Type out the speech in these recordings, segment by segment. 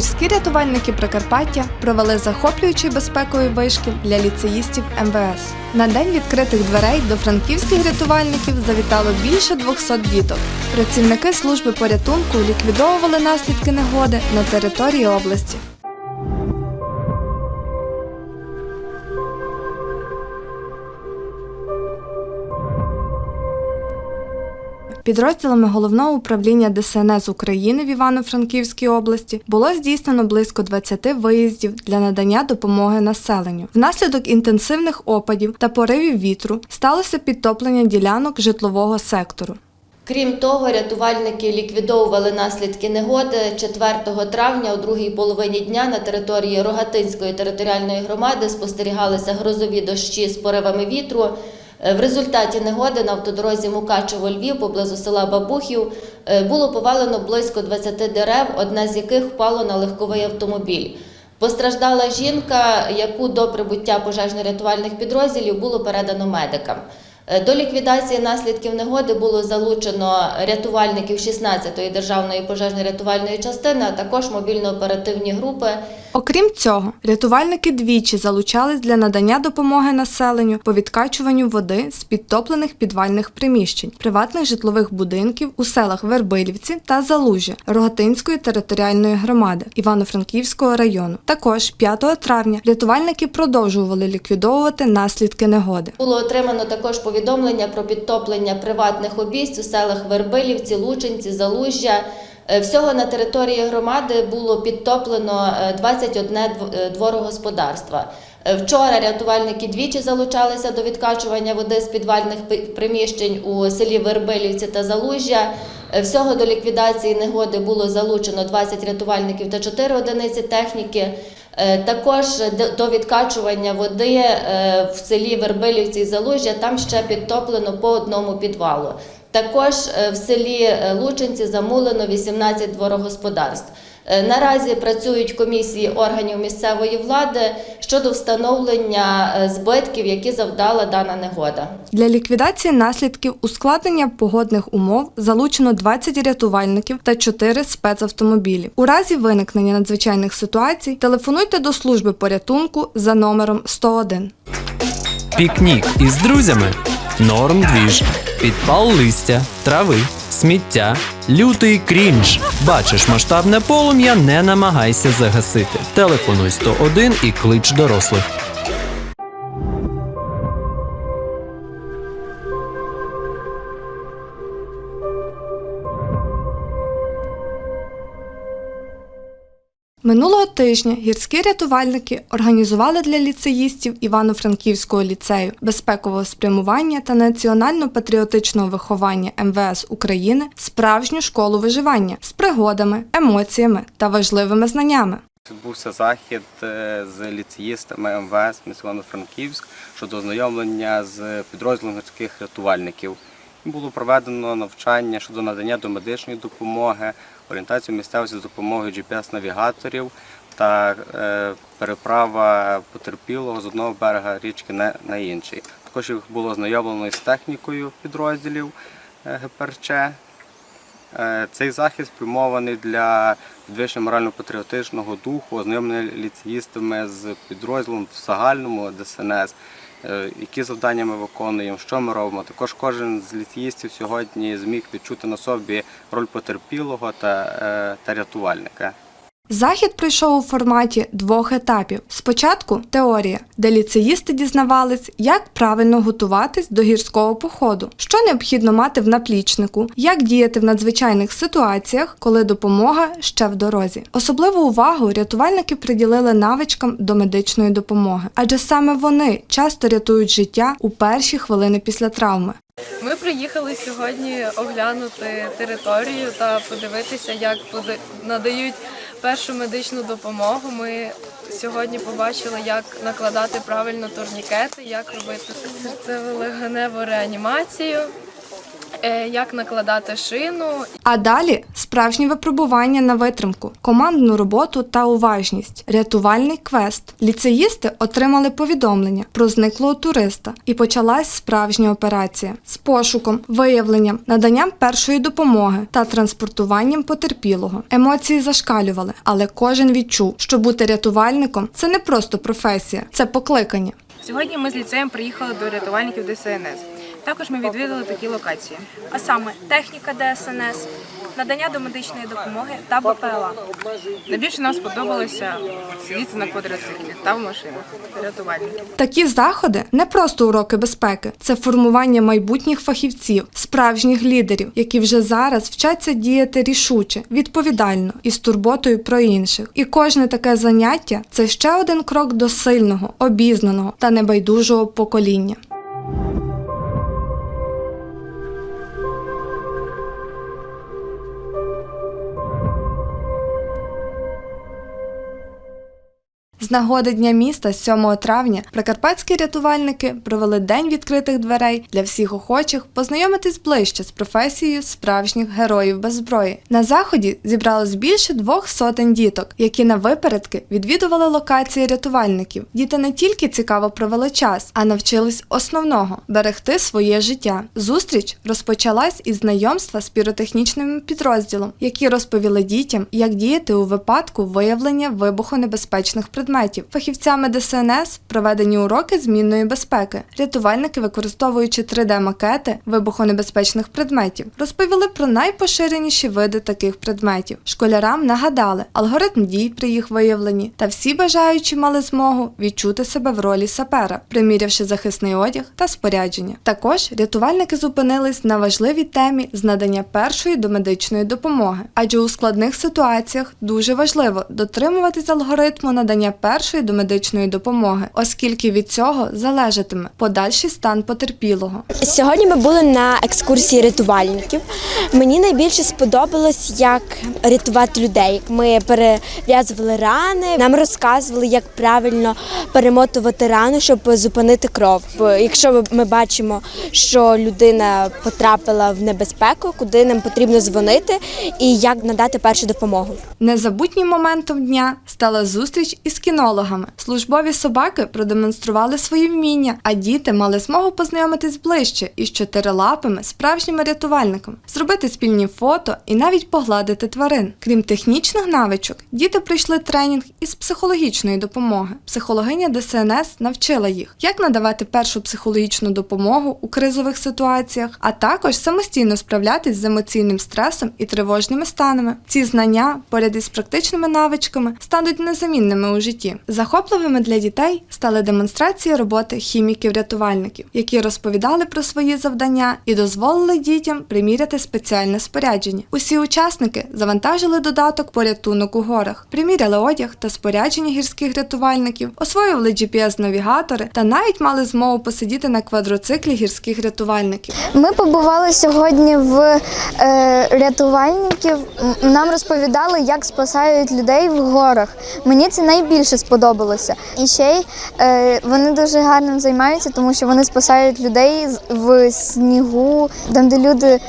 Гірські рятувальники Прикарпаття провели захоплюючий безпековий вишкіл для ліцеїстів МВС. На день відкритих дверей до франківських рятувальників завітало більше 200 діток. Працівники служби порятунку ліквідовували наслідки негоди на території області. Підрозділами головного управління ДСНС України в Івано-Франківській області було здійснено близько 20 виїздів для надання допомоги населенню. Внаслідок інтенсивних опадів та поривів вітру сталося підтоплення ділянок житлового сектору. Крім того, рятувальники ліквідовували наслідки негоди 4 травня у другій половині дня на території Рогатинської територіальної громади спостерігалися грозові дощі з поривами вітру. Е, В результаті негоди на автодорозі Мукачево-Львів поблизу села Бабухів е, було повалено близько 20 дерев, одна з яких впало на легковий автомобіль. Постраждала жінка, яку до прибуття пожежно-рятувальних підрозділів було передано медикам. Е, До ліквідації наслідків негоди було залучено рятувальників 16-ї державної пожежно-рятувальної частини, а також мобільно-оперативні групи. Окрім цього, рятувальники двічі залучались для надання допомоги населенню по відкачуванню води з підтоплених підвальних приміщень, приватних житлових будинків у селах Вербилівці та Залужжя Рогатинської територіальної громади Івано-Франківського району. Також 5 травня рятувальники продовжували ліквідовувати наслідки негоди. Було отримано також повідомлення про підтоплення приватних обійсть у селах Вербилівці, Лучинці, Залужжя. Е, Всього на території громади було підтоплено е, 21 е, дворогосподарства. Е, Вчора рятувальники двічі залучалися до відкачування води з підвальних приміщень у селі Вербилівці та Залужжя. Всього до ліквідації негоди було залучено 20 рятувальників та 4 одиниці техніки. Також до відкачування води в селі Вербилівці і Залужжя там ще підтоплено по одному підвалу. Також е, в селі е, Лучинці замулено 18 дворогосподарств. Е, Наразі працюють комісії органів місцевої влади щодо встановлення збитків, які завдала дана негода. Для ліквідації наслідків ускладнення погодних умов залучено 20 рятувальників та 4 спецавтомобілі. У разі виникнення надзвичайних ситуацій телефонуйте до служби порятунку за номером 101. Пікнік із друзями. Норм двіж. Підпал листя, трави, сміття, лютий крінж. Бачиш масштабне полум'я, не намагайся загасити. Телефонуй 101 і клич дорослих. Минулого тижня гірські рятувальники організували для ліцеїстів Івано-Франківського ліцею безпекового спрямування та національно-патріотичного виховання МВС України справжню школу виживання з пригодами, емоціями та важливими знаннями. Відбувся захід е, з ліцеїстами МВС Івано-Франківськ щодо ознайомлення з підрозділом гірських рятувальників. Було проведено навчання щодо надання домедичної допомоги, орієнтацію місцевості з допомогою GPS-навігаторів та е, переправа потерпілого з одного берега річки на, інший. Також їх було ознайомлено з технікою підрозділів е, ГПРЧ. Е, Цей захід спрямований для підвищення морально-патріотичного духу, ознайомлення ліцеїстами з підрозділом в загальному ДСНС, які завдання ми виконуємо, що ми робимо. Також кожен з літіїстів сьогодні зміг відчути на собі роль потерпілого та, е, та рятувальника. Захід пройшов у форматі двох етапів. Спочатку теорія, де ліцеїсти дізнавались, як правильно готуватись до гірського походу, що необхідно мати в наплічнику, як діяти в надзвичайних ситуаціях, коли допомога ще в дорозі. Особливу увагу рятувальники приділили навичкам до медичної допомоги, адже саме вони часто рятують життя у перші хвилини після травми. Ми приїхали сьогодні оглянути територію та подивитися, як надають першу медичну допомогу. Ми сьогодні побачили, як накладати правильно турнікети, як робити серцево-легеневу реанімацію. Е, як накладати шину, А далі справжні випробування на витримку, командну роботу та уважність, рятувальний квест. Ліцеїсти отримали повідомлення про зниклого туриста, і почалась справжня операція з пошуком, виявленням, наданням першої допомоги та транспортуванням потерпілого. Емоції зашкалювали, але кожен відчув, що бути рятувальником це не просто професія, це покликання. Сьогодні ми з ліцеєм приїхали до рятувальників ДСНС. Також ми відвідали такі локації. а саме техніка ДСНС, надання домедичної допомоги та БПЛА. Найбільше нам сподобалося сидіти на квадроциклі та в машинах рятувальників. Такі заходи не просто уроки безпеки, це формування майбутніх фахівців, справжніх лідерів, які вже зараз вчаться діяти рішуче, відповідально і з турботою про інших. І кожне таке заняття це ще один крок до сильного, обізнаного та небайдужого покоління. З нагоди Дня міста 7 травня прикарпатські рятувальники провели день відкритих дверей для всіх охочих познайомитись ближче з професією справжніх героїв без зброї. На заході зібралось більше двох сотень діток, які на випередки відвідували локації рятувальників. Діти не тільки цікаво провели час, а навчились основного берегти своє життя. Зустріч розпочалась із знайомства з піротехнічним підрозділом, які розповіли дітям, як діяти у випадку виявлення вибухонебезпечних предметів. Фахівцями ДСНС проведені уроки змінної безпеки. Рятувальники, використовуючи 3D-макети вибухонебезпечних предметів, розповіли про найпоширеніші види таких предметів. Школярам нагадали алгоритм дій при їх виявленні, та всі бажаючі мали змогу відчути себе в ролі сапера, примірявши захисний одяг та спорядження. Також рятувальники зупинились на важливій темі з надання першої домедичної допомоги, адже у складних ситуаціях дуже важливо дотримуватись алгоритму надання першої домедичної допомоги, оскільки від цього залежатиме подальший стан потерпілого. Сьогодні ми були на екскурсії рятувальників. Мені найбільше сподобалось, як рятувати людей. Ми перев'язували рани, нам розказували, як правильно перемотувати рану, щоб зупинити кров. Якщо ми бачимо, що людина потрапила в небезпеку, куди нам потрібно дзвонити і як надати першу допомогу. Незабутнім моментом дня стала зустріч із кінологами. Службові собаки продемонстрували свої вміння, а діти мали змогу познайомитись ближче із чотирилапими справжніми рятувальниками, зробити спільні фото і навіть погладити тварин. Крім технічних навичок, діти пройшли тренінг із психологічної допомоги. Психологиня ДСНС навчила їх, як надавати першу психологічну допомогу у кризових ситуаціях, а також самостійно справлятись з емоційним стресом і тривожними станами. Ці знання, поряд із практичними навичками, стануть незамінними у житті. Захопливими для дітей стали демонстрації роботи хіміків-рятувальників, які розповідали про свої завдання і дозволили дітям приміряти спеціальне спорядження. Усі учасники завантажили додаток порятунок у горах, приміряли одяг та спорядження гірських рятувальників, освоювали GPS-навігатори та навіть мали змогу посидіти на квадроциклі гірських рятувальників. Ми побували сьогодні в е, рятувальників. Нам розповідали, як спасають людей в горах. Мені це найбільше сподобалося. І ще й е, вони дуже гарним займаються, тому що вони спасають людей в снігу, там, де люди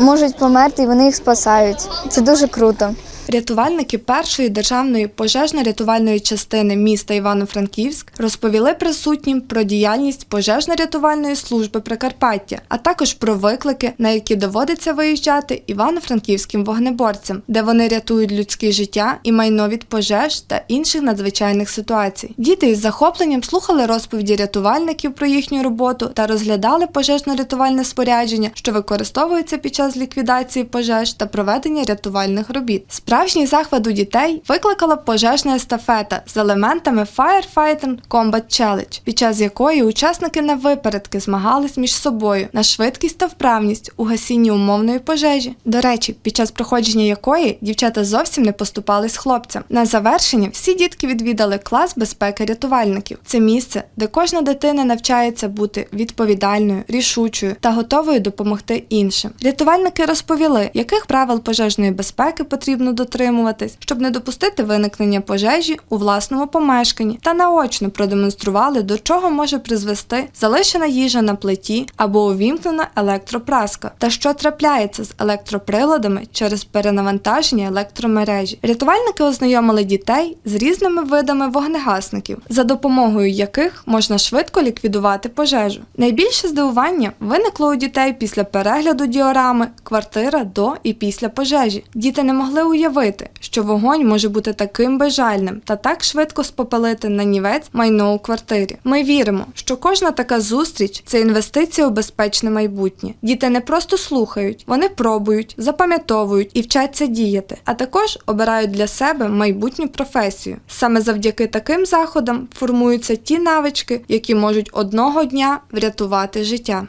можуть померти, і вони їх спасають. Це дуже круто. Рятувальники першої державної пожежно-рятувальної частини міста Івано-Франківськ розповіли присутнім про діяльність пожежно-рятувальної служби Прикарпаття, а також про виклики, на які доводиться виїжджати івано-франківським вогнеборцям, де вони рятують людське життя і майно від пожеж та інших надзвичайних ситуацій. Діти із захопленням слухали розповіді рятувальників про їхню роботу та розглядали пожежно-рятувальне спорядження, що використовується під час ліквідації пожеж та проведення рятувальних робіт. Справжній захват у дітей викликала пожежна естафета з елементами Firefighting Combat Challenge, під час якої учасники на випередки змагались між собою на швидкість та вправність у гасінні умовної пожежі. До речі, під час проходження якої дівчата зовсім не поступались хлопцям. На завершення всі дітки відвідали клас безпеки рятувальників. Це місце, де кожна дитина навчається бути відповідальною, рішучою та готовою допомогти іншим. Рятувальники розповіли, яких правил пожежної безпеки потрібно дотримуватися дотримуватись, щоб не допустити виникнення пожежі у власному помешканні та наочно продемонстрували, до чого може призвести залишена їжа на плиті або увімкнена електропраска, та що трапляється з електроприладами через перенавантаження електромережі. Рятувальники ознайомили дітей з різними видами вогнегасників, за допомогою яких можна швидко ліквідувати пожежу. Найбільше здивування виникло у дітей після перегляду діорами квартира до і після пожежі. Діти не могли уявити, що вогонь може бути таким безжальним та так швидко спопалити на нівець майно у квартирі. Ми віримо, що кожна така зустріч це інвестиція у безпечне майбутнє. Діти не просто слухають, вони пробують, запам'ятовують і вчаться діяти, а також обирають для себе майбутню професію. Саме завдяки таким заходам формуються ті навички, які можуть одного дня врятувати життя.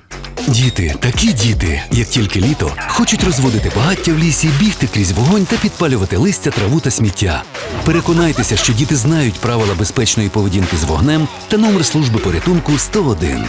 Діти, такі діти, як тільки літо, хочуть розводити багаття в лісі, бігти крізь вогонь та підпалювати листя, траву та сміття. Переконайтеся, що діти знають правила безпечної поведінки з вогнем та номер служби порятунку 101.